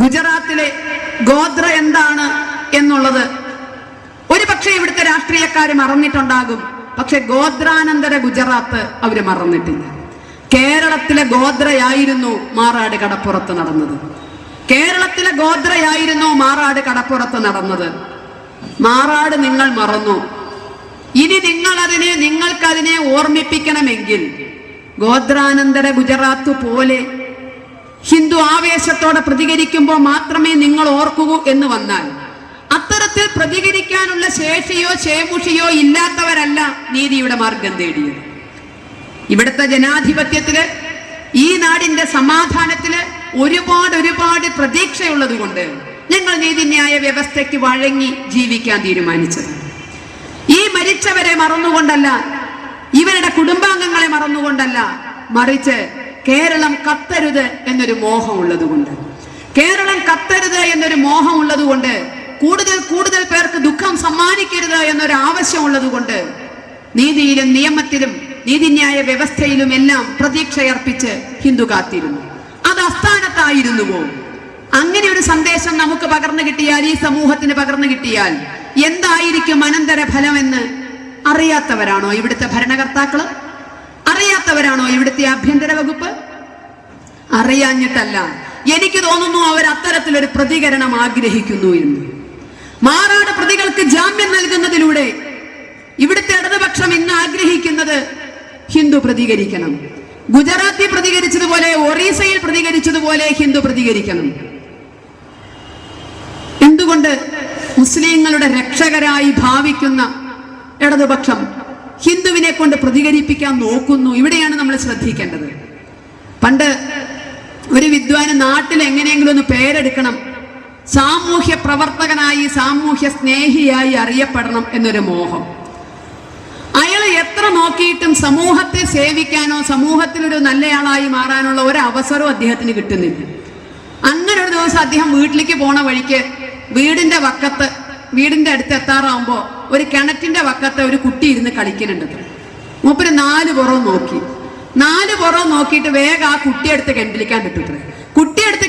ഗുജറാത്തിലെ ഗോത്ര എന്താണ് എന്നുള്ളത്. ഒരു പക്ഷേ ഇവിടുത്തെ രാഷ്ട്രീയക്കാർ മറന്നിട്ടുണ്ടാകും. പക്ഷെ ഗോത്രാനന്തര ഗുജറാത്ത് അവർ മറന്നിട്ടില്ല. കേരളത്തിലെ ഗോത്രയായിരുന്നു മാറാട് കടപ്പുറത്ത് നടന്നത്. കേരളത്തിലെ ഗോത്രയായിരുന്നു മാറാട് കടപ്പുറത്ത് നടന്നത്. മാറാട് നിങ്ങൾ മറന്നു. ഇനി നിങ്ങൾ അതിനെ നിങ്ങൾക്കതിനെ ഓർമ്മിപ്പിക്കണമെങ്കിൽ ഗോത്രാനന്തര ഗുജറാത്ത് പോലെ ഹിന്ദു ആവേശത്തോടെ പ്രതികരിക്കുമ്പോൾ മാത്രമേ നിങ്ങൾ ഓർക്കൂ എന്ന് വന്നാൽ. അത്തരത്തിൽ പ്രതികരിക്കാനുള്ള ശേഷിയോ ചേമുഷിയോ ഇല്ലാത്തവരല്ല നീതിയുടെ മാർഗം തേടിയത്. ഇവിടുത്തെ ജനാധിപത്യത്തിൽ ഈ നാടിന്റെ സമാധാനത്തിൽ ഒരുപാട് ഒരുപാട് പ്രതീക്ഷയുള്ളത് കൊണ്ട് ഞങ്ങൾ നീതിന്യായ വ്യവസ്ഥയ്ക്ക് വഴങ്ങി ജീവിക്കാൻ തീരുമാനിച്ചത്. ഈ മരിച്ചവരെ മറന്നുകൊണ്ടല്ല ഇവരുടെ കുടുംബാംഗങ്ങളെ മറന്നുകൊണ്ടല്ല മറിച്ച് കേരളം കത്തരുത് എന്നൊരു മോഹം ഉള്ളതുകൊണ്ട്. കേരളം കത്തരുത് എന്നൊരു മോഹം ഉള്ളതുകൊണ്ട് കൂടുതൽ കൂടുതൽ പേർക്ക് ദുഃഖം സമ്മാനിക്കരുത് എന്നൊരു ആവശ്യം ഉള്ളതുകൊണ്ട് നീതിയിലും നിയമത്തിലും നീതിന്യായ വ്യവസ്ഥയിലും എല്ലാം പ്രതീക്ഷയർപ്പിച്ച് ഹിന്ദു കാത്തിരുന്നു. അത് അസ്ഥാനത്തായിരുന്നുവോ അങ്ങനെ ഒരു സന്ദേശം നമുക്ക് പകർന്നു കിട്ടിയാൽ ഈ സമൂഹത്തിന് പകർന്നു കിട്ടിയാൽ എന്തായിരിക്കും അനന്തര ഫലമെന്ന് അറിയാത്തവരാണോ ഇവിടുത്തെ ഭരണകർത്താക്കൾ? അറിയാത്തവരാണോ ഇവിടുത്തെ ആഭ്യന്തര വകുപ്പ്? അറിയാഞ്ഞിട്ടല്ല. എനിക്ക് തോന്നുന്നു അവർ അത്തരത്തിലൊരു പ്രതികരണം ആഗ്രഹിക്കുന്നു എന്ന്. മാറാട് പ്രതികൾക്ക് ജാമ്യം നൽകുന്നതിലൂടെ ഇവിടുത്തെ ഇടതുപക്ഷം ഇന്ന് ആഗ്രഹിക്കുന്നത് ഹിന്ദു പ്രതികരിക്കണം. ഗുജറാത്തി പ്രതികരിച്ചതുപോലെ ഒറീസയിൽ പ്രതികരിച്ചതുപോലെ ഹിന്ദു പ്രതികരിക്കണം. എന്തുകൊണ്ട് മുസ്ലിങ്ങളുടെ രക്ഷകരായി ഭാവിക്കുന്ന ഇടതുപക്ഷം ഹിന്ദുവിനെ കൊണ്ട് പ്രതികരിപ്പിക്കാൻ നോക്കുന്നു. ഇവിടെയാണ് നമ്മൾ ശ്രദ്ധിക്കേണ്ടത്. പണ്ട് ഒരു വിദ്വാന് നാട്ടിൽ എങ്ങനെയെങ്കിലും ഒന്ന് പേരെടുക്കണം. സാമൂഹ്യ പ്രവർത്തകനായി സാമൂഹ്യ സ്നേഹിയായി അറിയപ്പെടണം എന്നൊരു മോഹം. അയാൾ എത്ര നോക്കിയിട്ടും സമൂഹത്തെ സേവിക്കാനോ സമൂഹത്തിൽ ഒരു നല്ലയാളായി മാറാനുള്ള ഒരു അവസരവും അദ്ദേഹത്തിന് കിട്ടുന്നില്ല. അങ്ങനെ ഒരു ദിവസം അദ്ദേഹം വീട്ടിലേക്ക് പോണ വഴിക്ക് വീടിന്റെ വക്കത്ത് വീടിന്റെ അടുത്ത് എത്താറാവുമ്പോ ഒരു കിണറ്റിന്റെ വക്കത്തെ ഒരു കുട്ടി ഇരുന്ന് കളിക്കുന്നുണ്ട്. മൂപ്പര് നാല് പുറവും നോക്കി. നാല് പുറവും നോക്കിയിട്ട് വേഗം ആ കുട്ടിയെടുത്ത് കെണ്ടിലിക്കാൻ ഇട്ടിട്ട്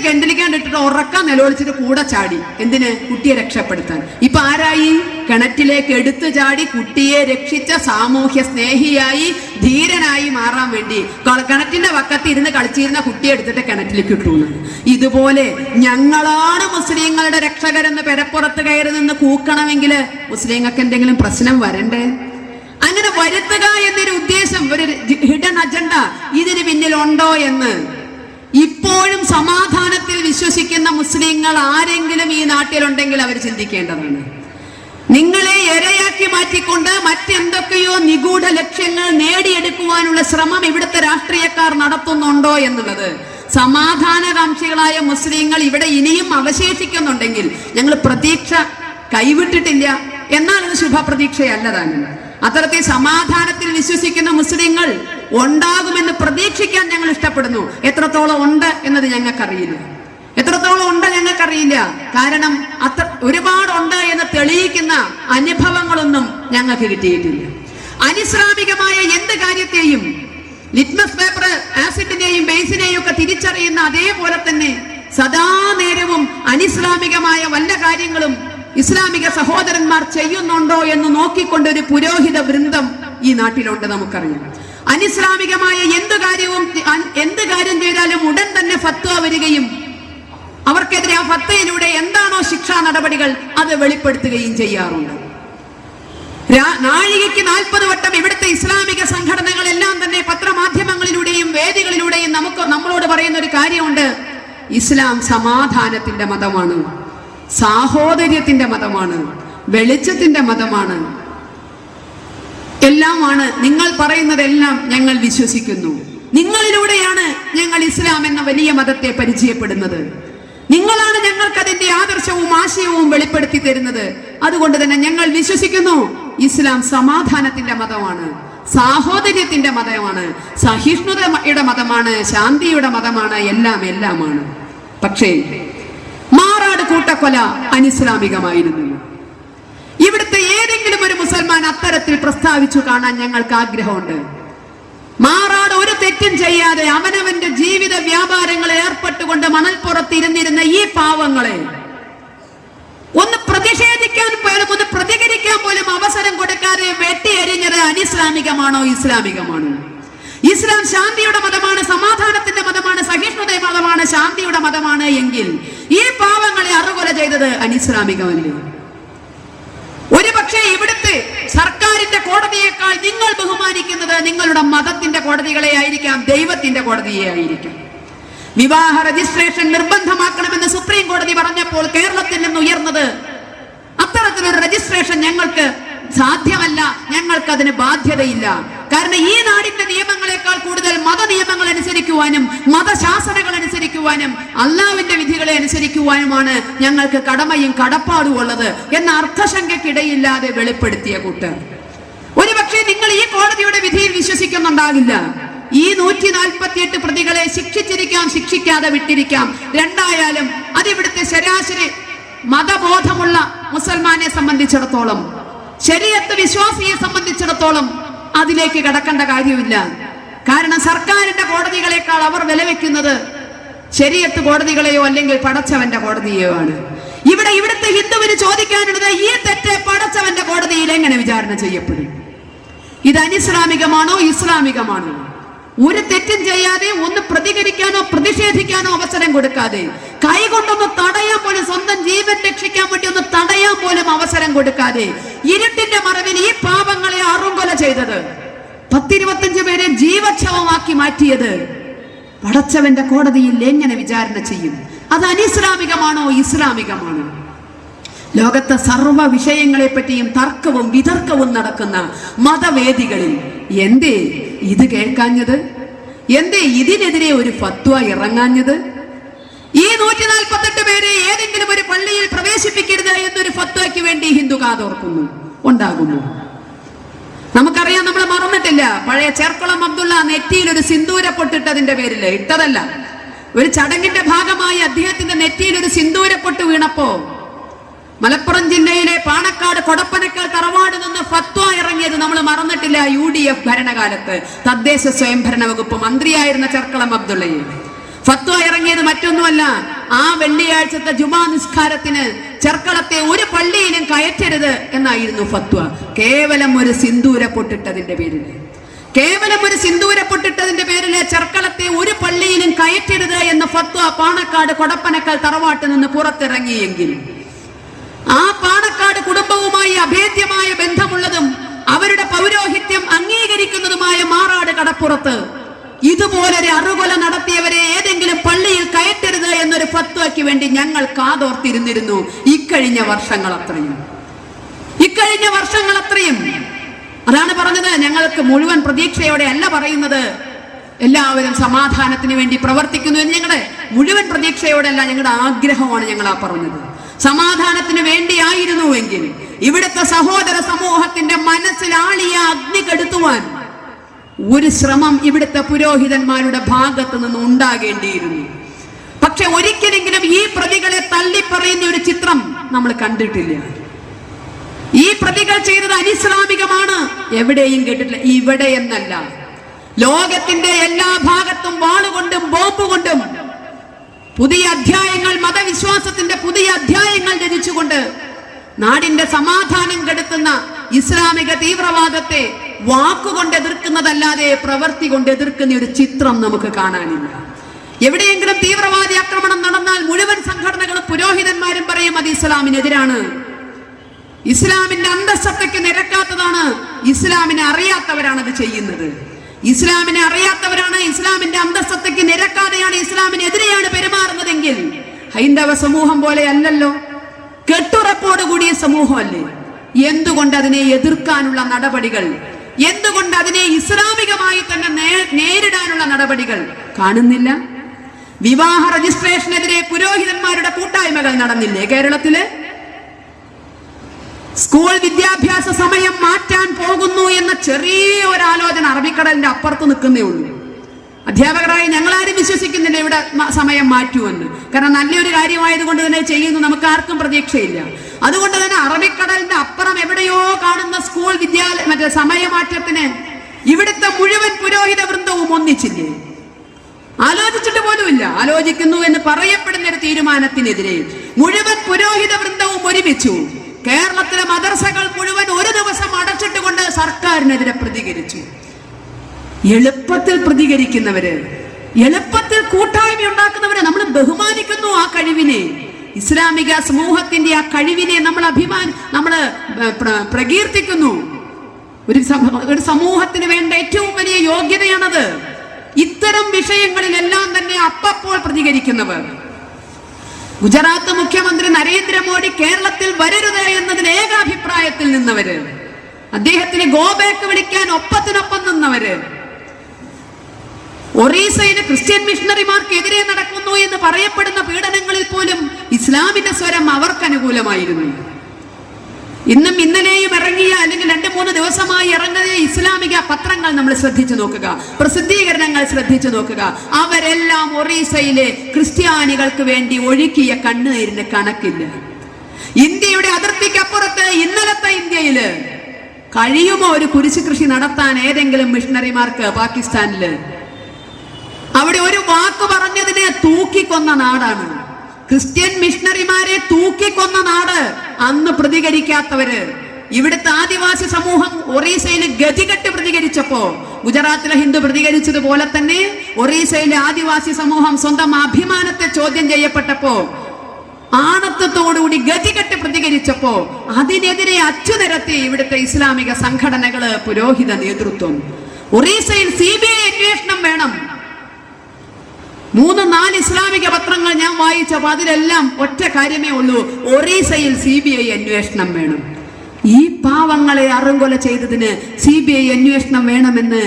ഇട്ടിട്ട് ഉറക്കം നിലവിളിച്ചിട്ട് കൂടെ ചാടി. എന്തിന്? കുട്ടിയെ രക്ഷപ്പെടുത്താൻ. ഇപ്പൊ ആരായി? കിണറ്റിലേക്ക് എടുത്തു ചാടി കുട്ടിയെ രക്ഷിച്ച സാമൂഹ്യ സ്നേഹിയായി ധീരനായി മാറാൻ വേണ്ടി കിണറ്റിന്റെ വക്കത്ത് ഇരുന്ന് കളിച്ചിരുന്ന കുട്ടിയെ എടുത്തിട്ട് കിണറ്റിലേക്ക് ഇട്ടുന്നത് ഇതുപോലെ ഞങ്ങളാണ് മുസ്ലിങ്ങളുടെ രക്ഷകരെന്ന് പെരപ്പുറത്ത് കയറി നിന്ന് കൂക്കണമെങ്കിൽ മുസ്ലിങ്ങൾക്ക് എന്തെങ്കിലും പ്രശ്നം വരണ്ടേ? അങ്ങനെ വരുത്തുക എന്നൊരു ഉദ്ദേശം ഒരു ഹിഡൻ അജണ്ട ഇതിന് പിന്നിലുണ്ടോ എന്ന് ഇപ്പോഴും സമാധാനത്തിൽ വിശ്വസിക്കുന്ന മുസ്ലിങ്ങൾ ആരെങ്കിലും ഈ നാട്ടിലുണ്ടെങ്കിൽ അവർ ചിന്തിക്കേണ്ടതാണ്. നിങ്ങളെ ഇരയാക്കി മാറ്റിക്കൊണ്ട് മറ്റെന്തൊക്കെയോ നിഗൂഢ ലക്ഷ്യങ്ങൾ നേടിയെടുക്കുവാനുള്ള ശ്രമം ഇവിടുത്തെ രാഷ്ട്രീയക്കാർ നടത്തുന്നുണ്ടോ എന്നുള്ളത്. സമാധാനകാംക്ഷികളായ മുസ്ലിങ്ങൾ ഇവിടെ ഇനിയും അവശേഷിക്കുന്നുണ്ടെങ്കിൽ ഞങ്ങൾ പ്രതീക്ഷ കൈവിട്ടിട്ടില്ല. എന്നാൽ ഇത് ശുഭപ്രതീക്ഷയല്ല താനും. അത്തരത്തിൽ സമാധാനത്തിൽ വിശ്വസിക്കുന്ന മുസ്ലിങ്ങൾ ഉണ്ടാകുമെന്ന് പ്രതീക്ഷിക്കാൻ ഞങ്ങൾ ഇഷ്ടപ്പെടുന്നു. എത്രത്തോളം ഉണ്ട് എന്നത് ഞങ്ങൾക്കറിയില്ല. എത്രത്തോളം ഉണ്ട് ഞങ്ങൾക്കറിയില്ല. കാരണം അത്ര ഒരുപാടുണ്ട് എന്ന് തെളിയിക്കുന്ന അനുഭവങ്ങളൊന്നും ഞങ്ങൾക്ക് കിട്ടിയിട്ടില്ല. അനിസ്ലാമികമായ എന്ത് കാര്യത്തെയും ലിറ്റ്മസ് പേപ്പർ ആസിഡിനെയും ബേസിനെയും ഒക്കെ തിരിച്ചറിയുന്ന അതേപോലെ തന്നെ സദാ നേരവും അനിസ്ലാമികമായ വല്ല കാര്യങ്ങളും ഇസ്ലാമിക സഹോദരന്മാർ ചെയ്യുന്നുണ്ടോ എന്ന് നോക്കിക്കൊണ്ട് ഒരു പുരോഹിത വൃന്ദം ഈ നാട്ടിലുണ്ട് നമുക്കറിയാം. അനിസ്ലാമികമായ എന്ത് കാര്യവും എന്ത് കാര്യം ചെയ്താലും ഉടൻ തന്നെ ഫത്വ വരികയും അവർക്കെതിരെ ആ ഫത്തയിലൂടെ എന്താണോ ശിക്ഷാ നടപടികൾ അത് വെളിപ്പെടുത്തുകയും ചെയ്യാറുണ്ട്. നാഴികയ്ക്ക് നാൽപ്പത് വട്ടം ഇവിടുത്തെ ഇസ്ലാമിക സംഘടനകളെല്ലാം തന്നെ പത്രമാധ്യമങ്ങളിലൂടെയും വേദികളിലൂടെയും നമുക്ക് നമ്മളോട് പറയുന്ന ഒരു കാര്യമുണ്ട്. ഇസ്ലാം സമാധാനത്തിന്റെ മതമാണ് സാഹോദര്യത്തിന്റെ മതമാണ് വെളിച്ചത്തിന്റെ മതമാണ്. എല്ലാമാണ്. നിങ്ങൾ പറയുന്നതെല്ലാം ഞങ്ങൾ വിശ്വസിക്കുന്നു. നിങ്ങളിലൂടെയാണ് ഞങ്ങൾ ഇസ്ലാം എന്ന വലിയ മതത്തെ പരിചയപ്പെടുന്നത്. നിങ്ങളാണ് ഞങ്ങൾക്ക് അതിന്റെ ആദർശവും ആശയവും വെളിപ്പെടുത്തി തരുന്നത്. അതുകൊണ്ട് തന്നെ ഞങ്ങൾ വിശ്വസിക്കുന്നു ഇസ്ലാം സമാധാനത്തിന്റെ മതമാണ് സാഹോദര്യത്തിന്റെ മതമാണ് സഹിഷ്ണുതയുടെ മതമാണ് ശാന്തിയുടെ മതമാണ് എല്ലാം എല്ലാമാണ്. പക്ഷേ മാറാട് കൂട്ടക്കൊല അനിസ്ലാമികമായിരുന്നു. ഇവിടുത്തെ ഏതെങ്കിലും ഒരു മുസൽമാൻ അത്തരത്തിൽ പ്രസ്താവിച്ചു കാണാൻ ഞങ്ങൾക്ക് ആഗ്രഹമുണ്ട്. മാറാട് ഒരു തെറ്റും ചെയ്യാതെ അവനവന്റെ ജീവിത വ്യാപാരങ്ങളിൽ ഏർപ്പെട്ടുകൊണ്ട് മണൽപ്പുറത്ത് ഇരുന്നിരുന്ന ഈ പാവ പാവങ്ങളെ ഒന്ന് പ്രതിഷേധിക്കാൻ പോലും ഒന്ന് പ്രതികരിക്കാൻ പോലും അവസരം കൊടുക്കാതെ വെട്ടിയെരിഞ്ഞത് അനിസ്ലാമികമാണോ ഇസ്ലാമികമാണോ? ഇസ്ലാം ശാന്തിയുടെ മതമാണ് സമാധാനത്തിന്റെ മതമാണ് സഹിഷ്ണുതയുടെ മതമാണ് ശാന്തിയുടെ മതമാണ് എങ്കിൽ ഈ പാവങ്ങളെ അറുകൊല ചെയ്തത് അനിസ്ലാമികമല്ലേ? പക്ഷേ ഇവിടുത്തെ സർക്കാരിന്റെ കോടതിയേക്കാൾ നിങ്ങൾ ബഹുമാനിക്കുന്നത് നിങ്ങളുടെ മതത്തിന്റെ കോടതികളെ ആയിരിക്കാം ദൈവത്തിന്റെ കോടതിയെ ആയിരിക്കാം. വിവാഹ രജിസ്ട്രേഷൻ നിർബന്ധമാക്കണമെന്ന് സുപ്രീം കോടതി പറഞ്ഞപ്പോൾ കേരളത്തിൽ നിന്ന് ഉയർന്നത് അത്തരത്തിലൊരു രജിസ്ട്രേഷൻ ഞങ്ങൾക്ക് സാധ്യമല്ല ഞങ്ങൾക്ക് അതിന് ബാധ്യതയില്ല. കാരണം ഈ നാടിന്റെ നിയമങ്ങളെക്കാൾ കൂടുതൽ മത നിയമങ്ങൾ അനുസരിക്കുവാനും മതശാസനകൾ അനുസരിക്കുവാനും അള്ളാവിന്റെ വിധികളെ അനുസരിക്കുവാനുമാണ് ഞങ്ങൾക്ക് കടമയും കടപ്പാടും ഉള്ളത് എന്ന അർത്ഥശങ്കയ്ക്കിടയില്ലാതെ വെളിപ്പെടുത്തിയ കൂട്ട്. ഒരുപക്ഷെ നിങ്ങൾ ഈ കോടതിയുടെ വിധിയിൽ വിശ്വസിക്കുന്നുണ്ടാകില്ല. ഈ നൂറ്റി നാൽപ്പത്തിയെട്ട് പ്രതികളെ ശിക്ഷിച്ചിരിക്കാം ശിക്ഷിക്കാതെ വിട്ടിരിക്കാം. രണ്ടായാലും അതിവിടുത്തെ ശരാശരി മതബോധമുള്ള മുസൽമാനെ സംബന്ധിച്ചിടത്തോളം ശരീരത്ത് വിശ്വാസിയെ സംബന്ധിച്ചിടത്തോളം അതിലേക്ക് കടക്കേണ്ട കാര്യമില്ല. കാരണം സർക്കാരിന്റെ കോടതികളെക്കാൾ അവർ വില വെക്കുന്നത് ശരിയത്ത് കോടതികളെയോ അല്ലെങ്കിൽ പടച്ചവന്റെ കോടതിയോ ആണ്. ഇവിടെ ഇവിടുത്തെ ഹിന്ദുവിന് ചോദിക്കാനുള്ളത് ഈ തെറ്റ് പടച്ചവന്റെ കോടതിയിൽ എങ്ങനെ വിചാരണ ചെയ്യപ്പെടും? ഇത് അനിസ്ലാമികമാണോ ഇസ്ലാമികമാണോ? ഒരു തെറ്റും ചെയ്യാതെ ഒന്ന് പ്രതികരിക്കാനോ പ്രതിഷേധിക്കാനോ അവസരം കൊടുക്കാതെ കൈകൊണ്ടൊന്ന് തടയാൻ പോലും സ്വന്തം ജീവൻ രക്ഷിക്കാൻ വേണ്ടി ഒന്ന് തടയാൻ പോലും അവസരം കൊടുക്കാതെ ഇരുട്ടിന്റെ മറവിൽ ഈ പാപങ്ങളെ അറുങ്കൊല ചെയ്തത്. പത്തിരുപത്തഞ്ച് പേരെ ജീവക്ഷമമാക്കി മാറ്റിയത്. പടച്ചവന്റെ കോടതിയിൽ എങ്ങനെ വിചാരണ ചെയ്യും? അത് അനിസ്ലാമികമാണോ ഇസ്ലാമികമാണോ? ലോകത്തെ സർവ വിഷയങ്ങളെ പറ്റിയും തർക്കവും വിതർക്കവും നടക്കുന്ന മതവേദികളിൽ എന്തേ ഇത് കേൾക്കാഞ്ഞത്? എന്തേ ഇതിനെതിരെ ഒരു ഫത്വ ഇറങ്ങാഞ്ഞത്? ഈ നൂറ്റി നാൽപ്പത്തെട്ട് പേരെ ഏതെങ്കിലും ഒരു പള്ളിയിൽ പ്രവേശിപ്പിക്കരുത് എന്നൊരു ഫത്വയ്ക്ക് വേണ്ടി ഹിന്ദു കാതോർക്കുന്നു. ഉണ്ടാകുന്നു. നമുക്കറിയാം നമ്മൾ മറന്നിട്ടില്ല. പഴയ ചേർക്കുളം അബ്ദുള്ള നെറ്റിയിൽ ഒരു സിന്ദൂര പൊട്ടിട്ടതിന്റെ പേരിൽ ഇട്ടതല്ല. ഒരു ചടങ്ങിന്റെ ഭാഗമായി അദ്ദേഹത്തിന്റെ നെറ്റിയിൽ ഒരു സിന്ദൂര പൊട്ട് വീണപ്പോ മലപ്പുറം ജില്ലയിലെ പാണക്കാട് കൊടപ്പനക്കൽ തറവാട് നിന്ന് ഫത്വ ഇറങ്ങിയത് നമ്മൾ മറന്നിട്ടില്ല. യു ഡി എഫ് ഭരണകാലത്ത് തദ്ദേശ സ്വയംഭരണ വകുപ്പ് മന്ത്രിയായിരുന്ന ചർക്കളം അബ്ദുള്ളയെ. ഫത്വ ഇറങ്ങിയത് മറ്റൊന്നുമല്ല. ആ വെള്ളിയാഴ്ചത്തെ ജുമാ നിസ്കാരത്തിന് ചെർക്കളത്തെ ഒരു പള്ളിയിലും കയറ്റരുത് എന്നായിരുന്നു ഫത്വ. കേവലം ഒരു സിന്ദൂര പൊട്ടിട്ടതിന്റെ പേരിൽ കേവലം ഒരു സിന്ദൂര പൊട്ടിട്ടതിന്റെ പേരിൽ ചെർക്കളത്തെ ഒരു പള്ളിയിലും കയറ്റരുത് എന്ന ഫത്വ പാണക്കാട് കൊടപ്പനക്കൽ തറവാട്ട് നിന്ന് പുറത്തിറങ്ങിയെങ്കിൽ. ആ പാണക്കാട് കുടുംബവുമായി അഭേദ്യമായ ബന്ധമുള്ളതും അവരുടെ പൗരോഹിത്യം അംഗീകരിക്കുന്നതുമായ മാറാട് കടപ്പുറത്ത് ഇതുപോലൊരു അറുകൊല നടത്തിയവരെ ഏതെങ്കിലും പള്ളിയിൽ കയറ്റരുത് എന്നൊരു ഫത്വയ്ക്ക് വേണ്ടി ഞങ്ങൾ കാതോർത്തിരുന്നിരുന്നു. ഇക്കഴിഞ്ഞ വർഷങ്ങൾ അത്രയും. ഇക്കഴിഞ്ഞ വർഷങ്ങൾ അത്രയും. അതാണ് പറഞ്ഞത്. ഞങ്ങൾക്ക് മുഴുവൻ പ്രതീക്ഷയോടെ അല്ല പറയുന്നത്. എല്ലാവരും സമാധാനത്തിന് വേണ്ടി പ്രവർത്തിക്കുന്നു എന്ന് ഞങ്ങളുടെ മുഴുവൻ പ്രതീക്ഷയോടെയല്ല ഞങ്ങളുടെ ആഗ്രഹമാണ് ഞങ്ങൾ ആ പറഞ്ഞത്. സമാധാനത്തിന് വേണ്ടിയായിരുന്നുവെങ്കിൽ ഇവിടുത്തെ സഹോദര സമൂഹത്തിന്റെ മനസ്സിൽ ആളിയ അഗ്നി കെടുത്തുവാൻ ഒരു ശ്രമം ഇവിടുത്തെ പുരോഹിതന്മാരുടെ ഭാഗത്ത് നിന്ന് ഉണ്ടാകേണ്ടിയിരുന്നു. പക്ഷെ ഒരിക്കലെങ്കിലും ഈ പ്രതികളെ തള്ളിപ്പറയുന്ന ഒരു ചിത്രം നമ്മൾ കണ്ടിട്ടില്ല. ഈ പ്രതികൾ ചെയ്തത് അനിസ്ലാമികമാണ് എവിടെയും കേട്ടിട്ടില്ല. ഇവിടെ എന്നല്ല. ലോകത്തിന്റെ എല്ലാ ഭാഗത്തും വാളുകൊണ്ടും ബോംബ് കൊണ്ടും പുതിയ അധ്യായങ്ങൾ മതവിശ്വാസത്തിന്റെ പുതിയ അധ്യായങ്ങൾ രചിച്ചുകൊണ്ട് നാടിന്റെ സമാധാനം കെടുത്തുന്ന ഇസ്ലാമിക തീവ്രവാദത്തെ വാക്കുകൊണ്ട് എതിർക്കുന്നതല്ലാതെ പ്രവൃത്തി കൊണ്ട് എതിർക്കുന്ന ഒരു ചിത്രം നമുക്ക് കാണാനില്ല. എവിടെയെങ്കിലും തീവ്രവാദി ആക്രമണം നടന്നാൽ മുഴുവൻ സംഘടനകളും പുരോഹിതന്മാരും പറയും അത് ഇസ്ലാമിനെതിരാണ്. ഇസ്ലാമിന്റെ അന്തസ്സത്തയ്ക്ക് നിരക്കാത്തതാണ് ഇസ്ലാമിനെ അറിയാത്തവരാണ് അത് ചെയ്യുന്നത്. ഇസ്ലാമിനെ അറിയാത്തവരാണ് ഇസ്ലാമിന്റെ അന്തസ്സത്തയ്ക്ക് നിരക്കാതെയാണ് ഇസ്ലാമിനെതിരെയാണ് പെരുമാറുന്നതെങ്കിൽ ഹൈന്ദവ സമൂഹം പോലെ അല്ലല്ലോ. കെട്ടുറപ്പോടുകൂടിയ സമൂഹമല്ലേ? എന്തുകൊണ്ട് അതിനെ എതിർക്കാനുള്ള നടപടികൾ എന്തുകൊണ്ട് അതിനെ ഇസ്ലാമികമായി തന്നെ നേരിടാനുള്ള നടപടികൾ കാണുന്നില്ല? വിവാഹ രജിസ്ട്രേഷനെതിരെ പുരോഹിതന്മാരുടെ കൂട്ടായ്മകൾ നടന്നില്ലേ കേരളത്തിൽ? സ്കൂൾ വിദ്യാഭ്യാസ സമയം മാറ്റാൻ പോകുന്നു എന്ന ചെറിയ ഒരു ആലോചന അറബിക്കടലിന്റെ അപ്പുറത്ത് നിൽക്കുന്നേ ഉള്ളൂ. അധ്യാപകരായി ഞങ്ങളാരും വിശ്വസിക്കുന്നില്ല ഇവിടെ സമയം മാറ്റുമെന്ന്. കാരണം നല്ലൊരു കാര്യമായതുകൊണ്ട് തന്നെ ചെയ്യുന്നു നമുക്ക് ആർക്കും പ്രതീക്ഷയില്ല. അതുകൊണ്ട് തന്നെ അറബിക്കടലിന്റെ അപ്പുറം എവിടെയോ കാണുന്ന സ്കൂൾ വിദ്യാലയ മറ്റേ സമയമാറ്റത്തിന് ഇവിടുത്തെ മുഴുവൻ പുരോഹിത വൃന്ദവും ഒന്നിച്ചില്ലേ? ആലോചിച്ചിട്ട് പോലുമില്ല. ആലോചിക്കുന്നു എന്ന് പറയപ്പെടുന്ന ഒരു തീരുമാനത്തിനെതിരെ മുഴുവൻ പുരോഹിത വൃന്ദവും ഒരുമിച്ചു. കേരളത്തിലെ മദർസകൾ മുഴുവൻ ഒരു ദിവസം അടച്ചിട്ടുകൊണ്ട് സർക്കാരിനെതിരെ പ്രതികരിച്ചു. എളുപ്പത്തിൽ പ്രതികരിക്കുന്നവര് എളുപ്പത്തിൽ കൂട്ടായ്മ ഉണ്ടാക്കുന്നവരെ നമ്മൾ ബഹുമാനിക്കുന്നു ആ കഴിവിനെ. ഇസ്ലാമിക സമൂഹത്തിന്റെ ആ കഴിവിനെ നമ്മൾ അഭിമാൻ നമ്മൾ പ്ര- പ്രകീർത്തിക്കുന്നു. ഒരു ഒരു സമൂഹത്തിന് വേണ്ട ഏറ്റവും വലിയ യോഗ്യതയാണത്. ഇത്തരം വിഷയങ്ങളിലെല്ലാം തന്നെ അപ്പപ്പോൾ പ്രതികരിക്കുന്നവർ. ഗുജറാത്ത് മുഖ്യമന്ത്രി നരേന്ദ്രമോദി കേരളത്തിൽ വരരുത് എന്നതിന് ഏകാഭിപ്രായത്തിൽ നിന്നവര്. അദ്ദേഹത്തിന് ഗോബാക്ക് വിളിക്കാൻ ഒപ്പത്തിനൊപ്പം നിന്നവര്. ഒറീസയിലെ ക്രിസ്ത്യൻ മിഷണറിമാർക്കെതിരെ നടക്കുന്നു എന്ന് പറയപ്പെടുന്ന പീഡനങ്ങളിൽ പോലും ഇസ്ലാമിന്റെ സ്വരം അവർക്ക് അനുകൂലമായിരുന്നു. ഇന്നും രണ്ട് മൂന്ന് ദിവസമായി ഇറങ്ങുന്ന ഇസ്ലാമിക പത്രങ്ങൾ നമ്മൾ ശ്രദ്ധിച്ചു നോക്കുക. പ്രസിദ്ധീകരണങ്ങൾ ശ്രദ്ധിച്ചു നോക്കുക. അവരെല്ലാം ഒറീസയിലെ ക്രിസ്ത്യാനികൾക്ക് വേണ്ടി ഒഴുക്കിയ കണ്ണുനീരിന് കണക്കില്ല. ഇന്ത്യയുടെ അതിർത്തിക്കപ്പുറത്ത് ഇന്നലത്തെ ഇന്ത്യയിൽ കഴിയുമോ ഒരു കുരിശ് കൃഷി നടത്താൻ ഏതെങ്കിലും മിഷണറിമാർക്ക് പാകിസ്ഥാനിൽ? അവിടെ ഒരു വാക്ക് പറഞ്ഞതിനെ തൂക്കിക്കൊന്ന നാടാണ്. ക്രിസ്ത്യൻ മിഷണറിമാരെ തൂക്കിക്കൊന്ന നാട് അന്ന് പ്രതികരിക്കാത്തവര് ഇവിടുത്തെ ആദിവാസി സമൂഹം ഒറീസയിൽ ഗതികെട്ട് പ്രതികരിച്ചപ്പോ ഗുജറാത്തിലെ ഹിന്ദു പ്രതികരിച്ചതുപോലെ തന്നെ ഒറീസയിലെ ആദിവാസി സമൂഹം സ്വന്തം അഭിമാനത്തെ ചോദ്യം ചെയ്യപ്പെട്ടപ്പോ ആണത്വത്തോടുകൂടി ഗതികെട്ട് പ്രതികരിച്ചപ്പോ അതിനെതിരെ അച്ചുനിരത്തി ഇവിടുത്തെ ഇസ്ലാമിക സംഘടനകൾ പുരോഹിത നേതൃത്വം. ഒറീസയിൽ സി ബി ഐ അന്വേഷണം വേണം. മൂന്ന് നാല് ഇസ്ലാമിക പത്രങ്ങൾ ഞാൻ വായിച്ചപ്പോൾ അതിലെല്ലാം ഒറ്റ കാര്യമേ ഉള്ളൂ. ഒറീസയിൽ സി ബി ഐ അന്വേഷണം വേണം. ഈ പാവങ്ങളെ അറുങ്കൊല ചെയ്തതിന് സി ബി ഐ അന്വേഷണം വേണമെന്ന്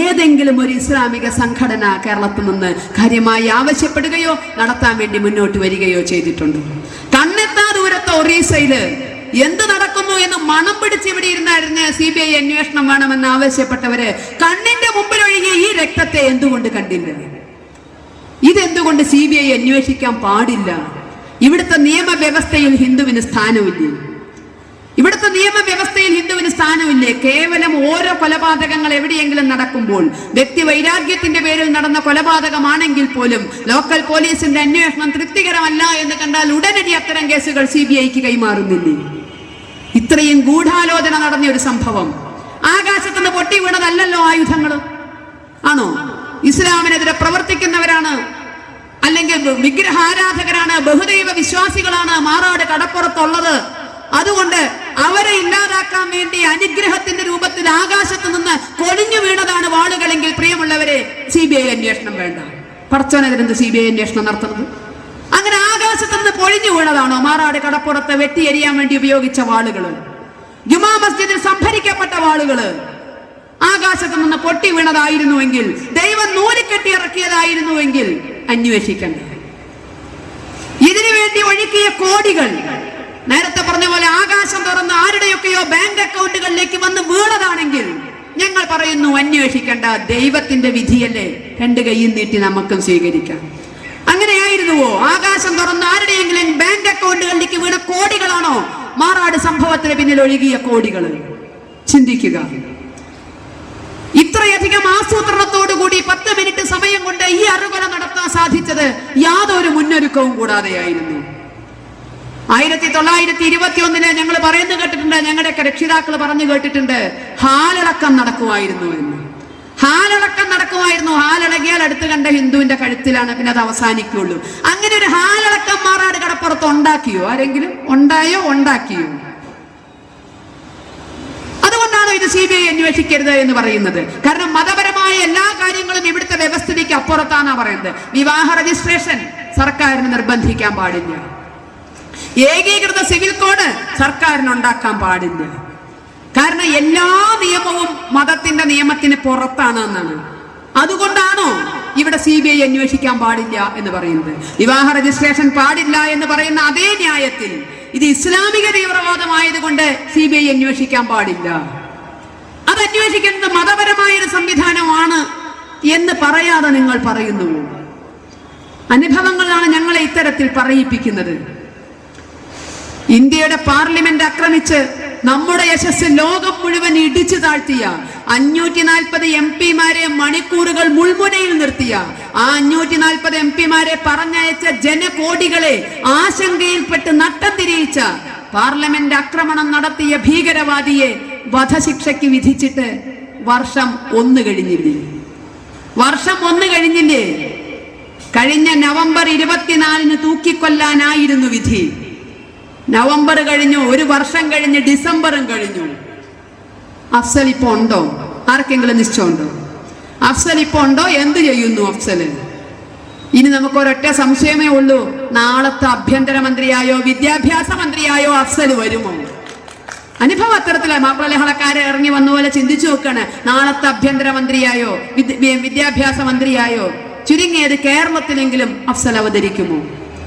ഏതെങ്കിലും ഒരു ഇസ്ലാമിക സംഘടന കേരളത്തിൽ നിന്ന് കാര്യമായി ആവശ്യപ്പെടുകയോ നടത്താൻ വേണ്ടി മുന്നോട്ട് വരികയോ ചെയ്തിട്ടുണ്ട്. കണ്ണെത്താ ദൂരത്തെ ഒറീസയിൽ എന്ത് നടക്കുന്നു എന്ന് മണം പിടിച്ച് ഇവിടെ ഇരുന്നായിരുന്ന സി ബി ഐ അന്വേഷണം വേണമെന്ന് ആവശ്യപ്പെട്ടവര് കണ്ണിന്റെ മുമ്പിൽ ഒഴുകിയ ഈ രക്തത്തെ എന്തുകൊണ്ട് കണ്ടില്ല? ഇതെന്തുകൊണ്ട് സി ബി ഐ അന്വേഷിക്കാൻ പാടില്ല? ഇവിടുത്തെ നിയമവ്യവസ്ഥയിൽ ഹിന്ദുവിന് സ്ഥാനമില്ലേ. ഇവിടുത്തെ നിയമവ്യവസ്ഥയിൽ ഹിന്ദുവിന് സ്ഥാനമില്ലേ? കേവലം ഓരോ കൊലപാതകങ്ങൾ എവിടെയെങ്കിലും നടക്കുമ്പോൾ വ്യക്തി വൈരാഗ്യത്തിന്റെ പേരിൽ നടന്ന കൊലപാതകമാണെങ്കിൽ പോലും ലോക്കൽ പോലീസിന്റെ അന്വേഷണം തൃപ്തികരമല്ല എന്ന് കണ്ടാൽ ഉടനടി അത്തരം കേസുകൾ സി ബി ഐക്ക് കൈമാറുന്നില്ലേ? ഇത്രയും ഗൂഢാലോചന നടന്ന ഒരു സംഭവം. ആകാശത്തുനിന്ന് പൊട്ടി വീണതല്ലല്ലോ ആയുധങ്ങൾ ആണോ? ഇസ്ലാമിനെതിരെ പ്രവർത്തിക്കുന്നവരാണ്. അല്ലെങ്കിൽ വിഗ്രഹാരാധകരാണ് ബഹുദൈവ വിശ്വാസികളാണ് മാറാട് കടപ്പുറത്തുള്ളത്. ഇല്ലാതാക്കാൻ വേണ്ടി അനുഗ്രഹത്തിന്റെ രൂപത്തിൽ ആകാശത്ത് നിന്ന് കൊഴിഞ്ഞു വീണതാണ് വാളുകളെങ്കിൽ പ്രിയമുള്ളവരെ സി ബി ഐ അന്വേഷണം വേണ്ട. പറച്ചോനെതിരെന്ത് സി ബി ഐ അന്വേഷണം നടത്തുന്നത്? അങ്ങനെ ആകാശത്ത് നിന്ന് പൊഴിഞ്ഞു വീണതാണോ? മാറാട് കടപ്പുറത്ത് വെട്ടിയെരിയാൻ വേണ്ടി ഉപയോഗിച്ച വാളുകൾ. ജുമാ മസ്ജിദിൽ സംഭരിക്കപ്പെട്ട വാളുകൾ. ആകാശത്ത് നിന്ന് പൊട്ടി വീണതായിരുന്നുവെങ്കിൽ ദൈവം നൂലിക്കെട്ടി ഇറക്കിയതായിരുന്നുവെങ്കിൽ അന്വേഷിക്കണ്ട. ഇതിനു വേണ്ടി ഒഴുക്കിയ കോടികൾ നേരത്തെ പറഞ്ഞ പോലെ ആകാശം തുറന്ന് ആരുടെയൊക്കെയോ ബാങ്ക് അക്കൗണ്ടുകളിലേക്ക് വന്ന് വീണതാണെങ്കിൽ ഞങ്ങൾ പറയുന്നു അന്വേഷിക്കേണ്ട ദൈവത്തിന്റെ വിധിയല്ലേ. രണ്ട് കൈയും നീട്ടി നമുക്കും സ്വീകരിക്കാം. അങ്ങനെയായിരുന്നുവോ? ആകാശം തുറന്ന് ആരുടെയെങ്കിലും ബാങ്ക് അക്കൗണ്ടുകളിലേക്ക് വീണ കോടികളാണോ? മാറാട് സംഭവത്തിന് പിന്നിൽ ഒഴുകിയ കോടികൾ ചിന്തിക്കുക. ഇത്രയധികം ആസൂത്രണത്തോടു കൂടി പത്ത് മിനിറ്റ് സമയം കൊണ്ട് ഈ അറുകൊല നടത്താൻ സാധിച്ചത് യാതൊരു മുന്നൊരുക്കവും കൂടാതെയായിരുന്നു. ആയിരത്തി തൊള്ളായിരത്തി ഇരുപത്തി ഒന്നിന് ഞങ്ങൾ പറയുന്നു കേട്ടിട്ടുണ്ട്. ഞങ്ങളുടെയൊക്കെ രക്ഷിതാക്കൾ പറഞ്ഞു കേട്ടിട്ടുണ്ട്. ഹാലിളക്കം നടക്കുമായിരുന്നു എന്ന്. ഹാലിളക്കം നടക്കുമായിരുന്നു. ഹാലിളകിയാൽ അടുത്ത് കണ്ട ഹിന്ദുവിന്റെ കഴുത്തിലാണ് പിന്നെ അത് അവസാനിക്കുള്ളൂ. അങ്ങനെ ഒരു ഹാലിളക്കം മാറാട് കടപ്പുറത്ത് ഉണ്ടാക്കിയോ? ആരെങ്കിലും ഉണ്ടായോ? ഉണ്ടാക്കിയോ? അതുകൊണ്ടാണോ ഇത് സി ബി ഐ അന്വേഷിക്കരുത് എന്ന് പറയുന്നത്? കാരണം മതപരമായ എല്ലാ കാര്യങ്ങളും ഇവിടുത്തെ വ്യവസ്ഥിതിക്ക് അപ്പുറത്താണ് പറയുന്നത്. വിവാഹ രജിസ്ട്രേഷൻ സർക്കാരിന് നിർബന്ധിക്കാൻ പാടില്ല. ഏകീകൃത സിവിൽ കോഡ് സർക്കാരിന് ഉണ്ടാക്കാൻ പാടില്ല. കാരണം എല്ലാ നിയമവും മതത്തിന്റെ നിയമത്തിന് പുറത്താണ് എന്നാണ്. അതുകൊണ്ടാണോ ഇവിടെ സി ബി ഐ അന്വേഷിക്കാൻ പാടില്ല എന്ന് പറയുന്നത്? വിവാഹ രജിസ്ട്രേഷൻ പാടില്ല എന്ന് പറയുന്ന അതേ ന്യായത്തിൽ ഇത് ഇസ്ലാമിക തീവ്രവാദമായതുകൊണ്ട് സി ബി ഐ അന്വേഷിക്കാൻ പാടില്ല. അത് അന്വേഷിക്കുന്നത് മതപരമായ ഒരു സംവിധാനമാണ് എന്ന് പറയാതെ നിങ്ങൾ പറയുന്നു അനുഭവങ്ങളാണ് ഞങ്ങളെ ഇത്തരത്തിൽ പറയിപ്പിക്കുന്നത്. ഇന്ത്യയുടെ പാർലമെന്റ് ആക്രമിച്ച് നമ്മുടെ യശസ് ലോകം മുഴുവൻ ഇടിച്ചു താഴ്ത്തിയ അഞ്ഞൂറ്റി നാൽപ്പത് എം പിമാരെ മണിക്കൂറുകൾ മുൾമുനയിൽ നിർത്തിയ ആ അഞ്ഞൂറ്റി നാൽപ്പത് എം പിമാരെ പറഞ്ഞയച്ച ജനകോടികളെ ആശങ്കയിൽപ്പെട്ട് നട്ടം തിരിയിച്ച പാർലമെന്റ് ആക്രമണം നടത്തിയ ഭീകരവാദിയെ വധശിക്ഷയ്ക്ക് വിധിച്ചിട്ട് വർഷം ഒന്ന് കഴിഞ്ഞില്ലേ? വർഷം ഒന്ന് കഴിഞ്ഞില്ലേ? കഴിഞ്ഞ നവംബർ ഇരുപത്തിനാലിന് തൂക്കിക്കൊല്ലാനായിരുന്നു വിധി. നവംബർ കഴിഞ്ഞു ഒരു വർഷം കഴിഞ്ഞ് ഡിസംബറും കഴിഞ്ഞു. അഫ്സൽ ഇപ്പൊ ഉണ്ടോ? ആർക്കെങ്കിലും നിശ്ചയമുണ്ടോ അഫ്സൽ ഇപ്പൊ ഉണ്ടോ? എന്ത് ചെയ്യുന്നു അഫ്സൽ ഇനി നമുക്ക് ഒരൊറ്റ സംശയമേ ഉള്ളൂ. നാളത്തെ ആഭ്യന്തരമന്ത്രിയായോ വിദ്യാഭ്യാസ മന്ത്രിയായോ അഫ്സൽ വരുമോ? അനുഭവം അത്തരത്തില. മാപ്പിളലഹളക്കാരെ ഇറങ്ങി വന്ന പോലെ ചിന്തിച്ചു നോക്കാണ്. നാളത്തെ ആഭ്യന്തരമന്ത്രിയായോ മന്ത്രിയായോ വിദ്യാഭ്യാസ മന്ത്രിയായോ ചുരുങ്ങിയത് കേരളത്തിലെങ്കിലും അഫ്സൽ അവതരിക്കുമോ?